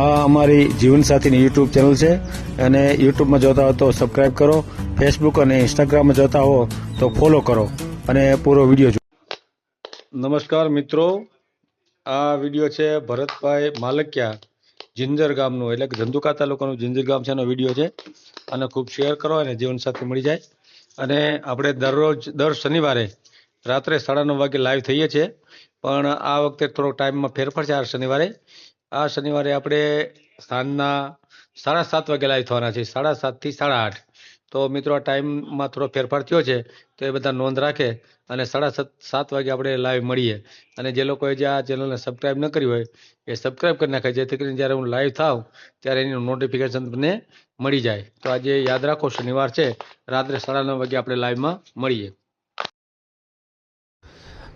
આ અમારી જીવનસાથીની YouTube channel છે. અને યુટ્યુબમાં જોતા હો તો સબસ્ક્રાઇબ કરો. ફેસબુક અને ઇન્સ્ટાગ્રામમાં જોતા હો તો ફોલો કરો. અને પૂરો વીડિયો જુઓ નમસ્કાર મિત્રો. આ વીડિયો છે ભરતભાઈ માલકિયા જિંજર ગામનું, એટલે કે ધંધુકા તાલુકાનું જિંજર ગામ છે એનો વીડિયો છે. અને ખૂબ શેર કરો અને જીવનસાથી મળી જાય. અને આપણે દરરોજ, દર શનિવારે રાત્રે સાડા નવ વાગે લાઈવ થઈએ છીએ. પણ આ વખતે થોડો ટાઈમમાં ફેરફાર છે, આ શનિવારે. આ શનિવારે આપણે સાંજના સાડા સાત વાગે લાઈવ થવાના છે સાડા સાતથી સાડા આઠ. તો મિત્રો, આ ટાઈમમાં થોડો ફેરફાર થયો છે, તો એ બધા નોંધ રાખે અને સાડા સાત સાત વાગે આપણે લાઈવ મળીએ. અને જે લોકોએ જે આ ચેનલને સબસ્ક્રાઇબ ન કરી હોય, એ સબસ્ક્રાઇબ કરી નાખે, જેથી કરીને જ્યારે હું લાઈવ થાવ ત્યારે એની નોટિફિકેશન તમને મળી જાય. તો આજે યાદ રાખો, શનિવાર છે, રાત્રે સાડા નવ વાગે આપણે લાઈવમાં મળીએ.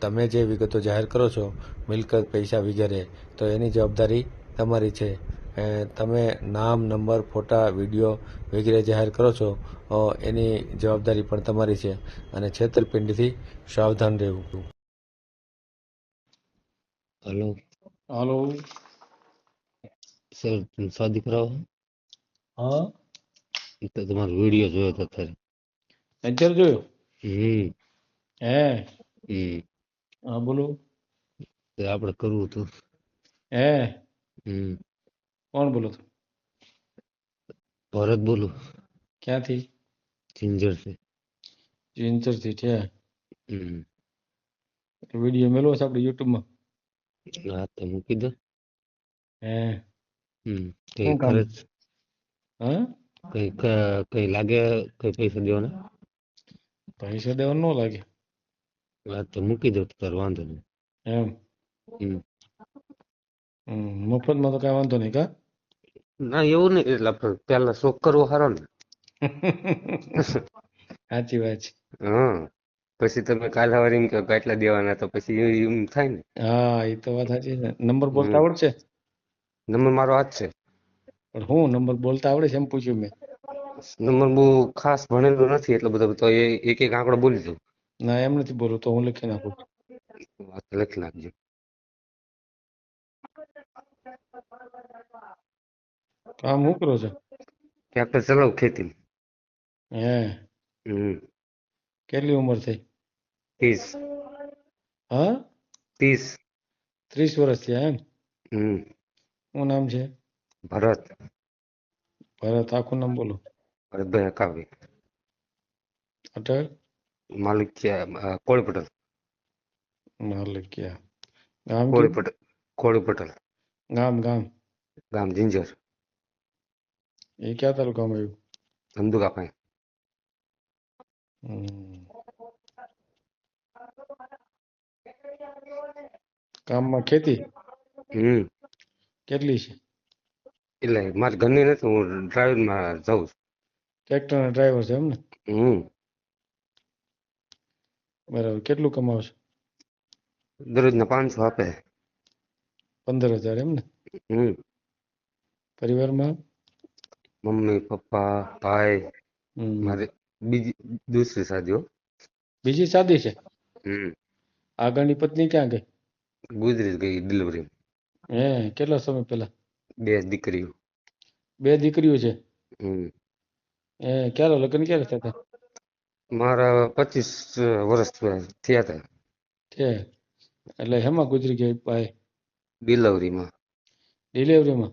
તમે જે વિગતો જાહેર કરો છો મિલકત પૈસા વગેરે તો એની જવાબદારી તમારી છે. તમે નામ નંબર ફોટા વીડિયો વગેરે જાહેર કરો છો એની જવાબદારી પણ તમારી છે અને છેતરપિંડીથી સાવધાન રહેવું. હલો. હલો. સર તુલસા દીકરાઓ? હા. તો તમારો વીડિયો જોયો તો અત્યારે જોયો? હમ. હે. હમ હા બોલો. આપણે કરવું હતું. હે? હમ. કોણ બોલો છો? ભરત બોલું. ક્યાંથી? થી છે. થી છે? હમ. વીડિયો મેળવો છે આપણે યુટ્યુબમાં હા તો મૂકી દો. હે? હમ કઈ ખર્ચ? હા? કઈ કઈ લાગે કઈ પૈસા દેવાના? પૈસા દેવા ન લાગે. હા તો મૂકી દો તો તાર વાંધો નહીં. એમ? મફતમાં તો કઈ વાંધો નહીં કા? ના એવું નહીં એટલે પેલા શોખ કરવો સારો ને. સાચી વાત છે. હા પછી તમે કાલ સવારે એમ કહો કે આટલા દેવાના તો પછી એમ થાય ને. હા એ તો વાત સાચી છે. નંબર બોલતા. આવડશે? નંબર મારો હાથ છે. પણ હું નંબર બોલતા આવડે છે એમ પૂછ્યું મેં. નંબર બહુ ખાસ ભણેલો નથી એટલો બધો તો એ એક એક આંકડો બોલી દઉં. ના એમ નથી બોલવું તો હું લખી નાખું લખી નાખજો કામ શું કરો છો ટ્રેક્ટર ચલાવ ખેતી હે કેટલી ઉંમર થઈ ત્રીસ હા ત્રીસ ત્રીસ વર્ષ થયા એમ હમ શું નામ છે ભરત ભરત આખું નામ બોલો ભરતભાઈ અકાવી અટલ માલિક கோழிப்பட்டல் માલિકિયા ગામ કોળી કયું? પટેલ કોળી પટેલ. ગામ ગામ. ગામ જિંજર. એ ક્યાં તાલુકામાં આવ્યું ધંધુકા પાસે. હમ. ગામમાં ખેતી? હમ. કેટલી છે? એટલે મારે ઘરની નથી હું ડ્રાઈવરમાં જાઉં છું. ટ્રેક્ટરના ડ્રાઈવર છે એમ ને? હમ. બરાબર કેટલું કમાવો છો દરરોજના પાંચસો આપે. પંદર હજાર એમ ને હમ. પરિવારમાં? મમ્મી પપ્પા ભાઈ. મારે બીજી દૂસરી શાદી બીજી શાદી છે? હમ. આગળની પત્ની ક્યાં ગઈ? ગુજરી ગઈ ડિલિવરી હે કેટલો સમય પહેલા? બે દીકરીઓ. બે દીકરીઓ છે? હમ. એ ક્યારે લગ્ન ક્યારે થયા? મારા પચીસ વર્ષ થયા હતા છે એટલે હેમાં ગુજરી ગઈ ભાઈ? ડિલિવરીમાં ડિલિવરીમાં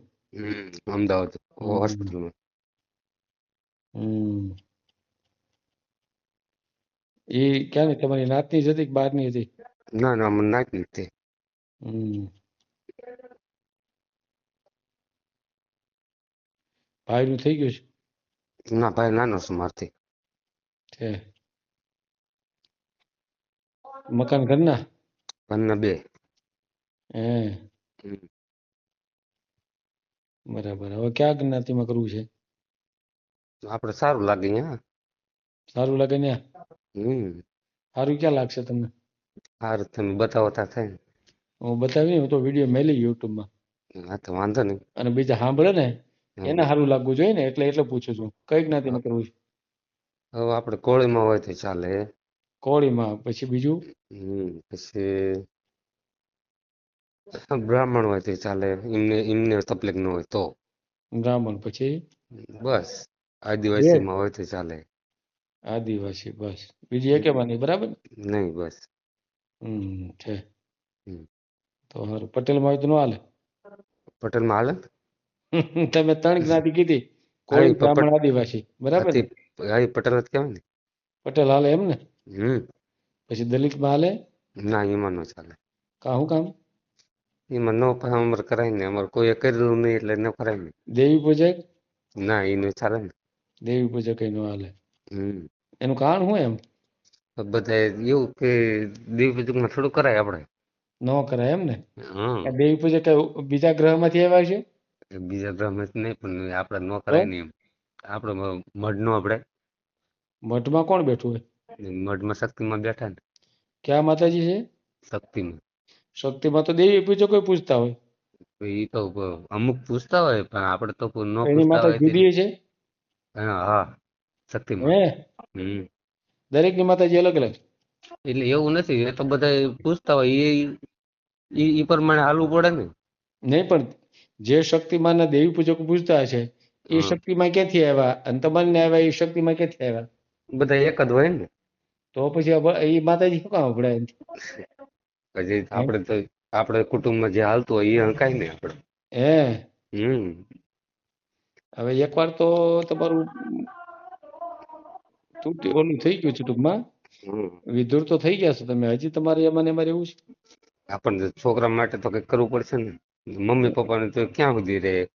અમદાવાદ હોસ્પિટલમાં. એ ક્યાંની? તમારી નાતની જ હતી કે બહારની હતી? ના ના મને નાતની હતી. ભાઈનું થઈ ગયું છે? ના ભાઈ નાનો છે મારથી. છે. મકાન ઘરના? ઘરના બે. હે. બરાબર. હવે ક્યાં જ્ઞાતિમાં કરવું છે? આપણે સારું લાગે હા સારું લાગે ને હમ. સારું ક્યાં લાગશે તમને? સારું તમે બતાવો તા થાય. હું બતાવી હું તો વીડિયો મેલી યુટ્યુબમાં. હા તો વાંધો નહીં. અને બીજા સાંભળે ને એને સારું લાગવું જોઈએ ને એટલે એટલે પૂછું છું. કઈ જ્ઞાતિમાં કરવું છે? હવે આપણે કોળીમાં હોય તો ચાલે. કોળીમાં પછી બીજું? હમ પછી બ્રાહ્મણ હોય તો ચાલે એમને એમને તકલીફ ન હોય તો. બ્રાહ્મણ પછી? બસ આદિવાસીમાં હોય તો ચાલે. આદિવાસી બસ. બીજી એકેમાં નહીં બરાબર? નહીં બસ. હમ છે. તો સારું પટેલમાં હોય તો ન હાલે? પટેલમાં હાલે? તમે ત્રણ જ્ઞાતિ કીધી પ- બ્રાહ્મણ આદિવાસી. બરાબર હા, પટેલ જ કહેવાય ને. પટેલ હાલે એમ ને હમ. પછી દલિતમાં હાલે? ના એમાં ન ચાલે. કા શું કામ? એમાં નો અમર કરાય ને અમારે કોઈ કરેલું નહીં એટલે ન કરાય ને. દેવી પૂજક? ના એનું ચાલે ને. દેવી પૂજક એ નો હાલે. હમ. એનું કારણ શું એમ? બધા એવું કે દેવી પૂજકમાં થોડું કરાય આપણે. ન કરાય એમ ને? હા દેવી પૂજક બીજા ગ્રહમાંથી આવ્યા છે? બીજા ગ્રહમાંથી નહીં પણ આપણે ન કરાય ને એમ. આપણે મઢનો આપણે. મઢમાં કોણ બેઠું હોય? મઢમાં શક્તિમાં બેઠા ને. ક્યાં માતાજી છે? શક્તિમાં. શક્તિમાં તો દેવી પૂજકો પૂજતા હોય? એ તો અમુક પૂછતા હોય પણ આપણે તો ન પૂછતા માતા હોય જુદી છે? હા હા શક્તિમાં. હે? ની માતાજી અલગ અલગ. એટલે એવું નથી એ તો બધા પૂછતા હોય એ ઈ ઈ પ્રમાણે હાલવું પડે ને. નહીં પણ જે શક્તિમાન દેવી પૂજકો પૂજતા છે એ શક્તિમાં ક્યાંથી આવ્યા? અને તમારને આવ્યા એ શક્તિમાં ક્યાંથી આવ્યા? બધા એક જ હોય ને? તો પછી એ માતાજી શું કામ આપણે પછી આપણે તો આપણે કુટુંબમાં જે હાલતું હોય એ હંકાય ને આપણે. હે? હમ. હવે એકવાર તો તમારું તૂટી ઓલું થઈ ગયું છે ટૂંકમાં. વિધુર તો થઈ ગયા છો તમે. હજી તમારે એમાં એમાં રહેવું છે? આપણને છોકરા માટે તો કંઈક કરવું પડશે ને. મમ્મી પપ્પાને તો ક્યાં સુધી રહે?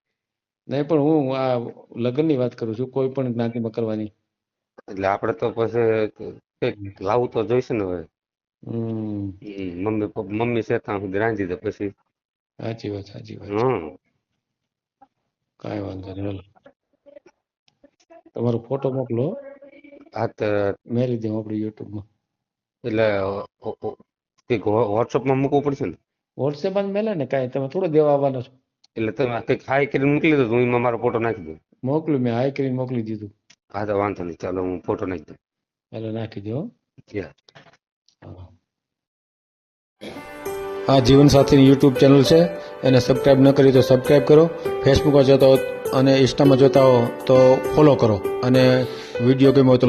નહીં પણ હું આ લગ્નની વાત કરું છું કોઈ પણ જ્ઞાતિમાં કરવાની એટલે આપણે તો પછી કંઈક લાવવું તો જોઈશે ને હવે. મમ્મી મમ્મી છે ત્યાં સુધી રાંધી દે પછી. સાચી વાત સાચી વાત. હમ. કાંઈ વાંધો નહીં હાલો. તમારો ફોટો મોકલો. આ તો મેં લીધી આપણે યુટ્યુબમાં. એટલે વોટ્સઅપમાં મૂકવું પડશે ને? વોટ્સએપમાં મેલે ને કાંઈ? તમે થોડો દેવા આવવાનો છો. એટલે તમે કંઈક હાઈ કરીને મોકલી દો હું એમાં મારો ફોટો નાખી દઉં. મોકલ્યું મેં હાઈ કરીને મોકલી દીધું. હા તો વાંધો નહીં. ચાલો હું ફોટો નાખી દઉં. એટલે નાખી દો આ જીવન સાથીની યુટ્યુબ ચેનલ છે. એને સબસ્ક્રાઇબ ન કરી તો સબસ્ક્રાઇબ કરો. ફેસબુકમાં જોતા હો અને ઇન્સ્ટામાં જોતા હો તો ફોલો કરો. અને વીડિયો ગમ્યો તો